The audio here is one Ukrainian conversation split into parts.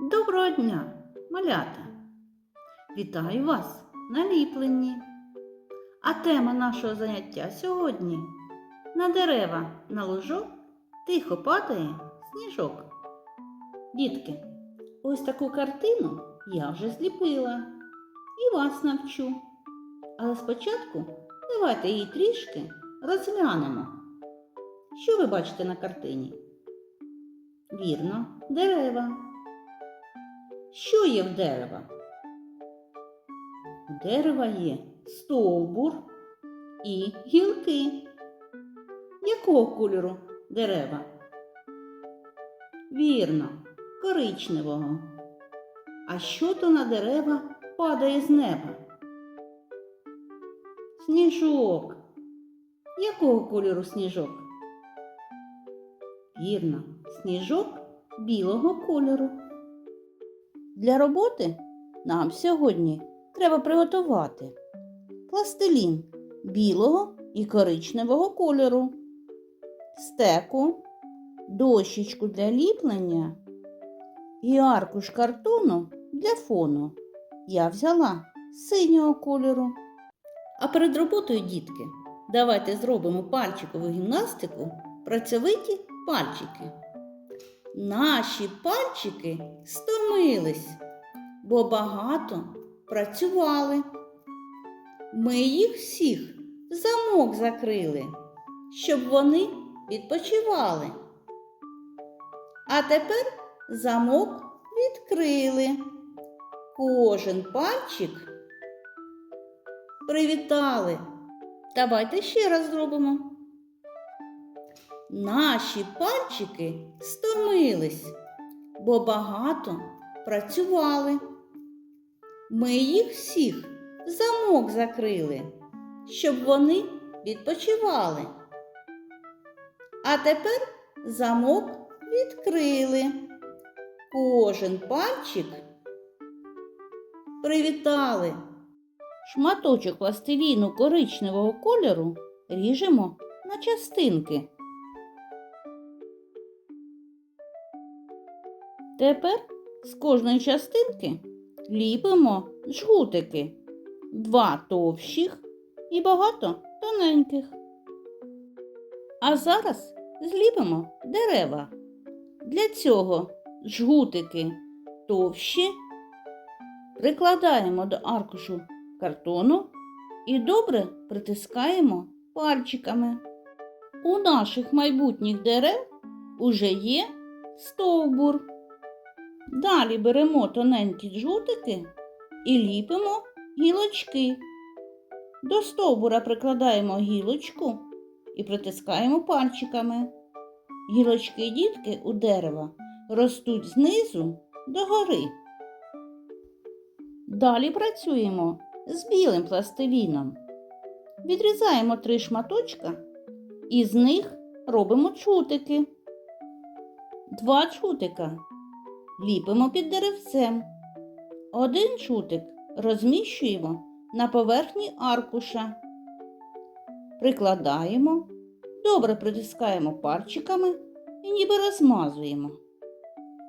Доброго дня, малята! Вітаю вас на ліпленні. А тема нашого заняття сьогодні на дерева на ложок тихо падає сніжок. Дітки, ось таку картину я вже зліпила і вас навчу. Але спочатку давайте її трішки розглянемо. Що ви бачите на картині? Вірно, дерева. Що є в дерева? У дерева є стовбур і гілки. Якого кольору дерева? Вірно, коричневого. А що то на дерева падає з неба? Сніжок. Якого кольору сніжок? Вірно, сніжок білого кольору. Для роботи нам сьогодні треба приготувати пластилін білого і коричневого кольору, стеку, дощечку для ліплення і аркуш картону для фону. Я взяла синього кольору. А перед роботою, дітки, давайте зробимо пальчикову гімнастику працьовиті пальчики. Наші пальчики стомились, бо багато працювали. Ми їх всіх в замок закрили, щоб вони відпочивали. А тепер замок відкрили. Кожен пальчик привітали. Давайте ще раз зробимо. Наші пальчики стомились, бо багато працювали. Ми їх всіх в замок закрили, щоб вони відпочивали. А тепер замок відкрили. Кожен пальчик привітали. Шматочок пластиліну коричневого кольору ріжемо на частинки. Тепер з кожної частинки ліпимо жгутики, два товщих і багато тоненьких. А зараз зліпимо дерева. Для цього жгутики товщі прикладаємо до аркушу картону і добре притискаємо пальчиками. У наших майбутніх дерев уже є стовбур. Далі беремо тоненькі жгутики і ліпимо гілочки. До стовбура прикладаємо гілочку і притискаємо пальчиками. Гілочки дітки у дерева ростуть знизу до гори. Далі працюємо з білим пластиліном. Відрізаємо три шматочка і з них робимо чутики. Два чутика ліпимо під деревцем. Один чутик розміщуємо на поверхні аркуша. Прикладаємо, добре притискаємо пальчиками і ніби розмазуємо.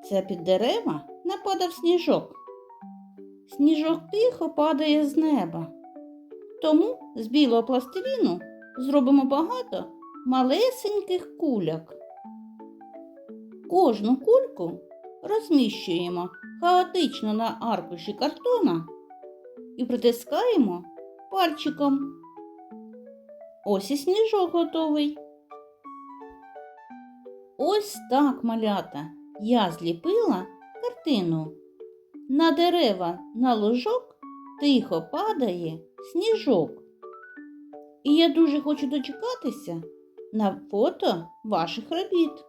Це під дерева нападав сніжок. Сніжок тихо падає з неба. Тому з білого пластиліну зробимо багато малесеньких куляк. Кожну кульку розміщуємо хаотично на аркуші картона і притискаємо пальчиком. Ось і сніжок готовий. Ось так, малята, я зліпила картину. На дерева на ложок тихо падає сніжок. І я дуже хочу дочекатися на фото ваших робіт.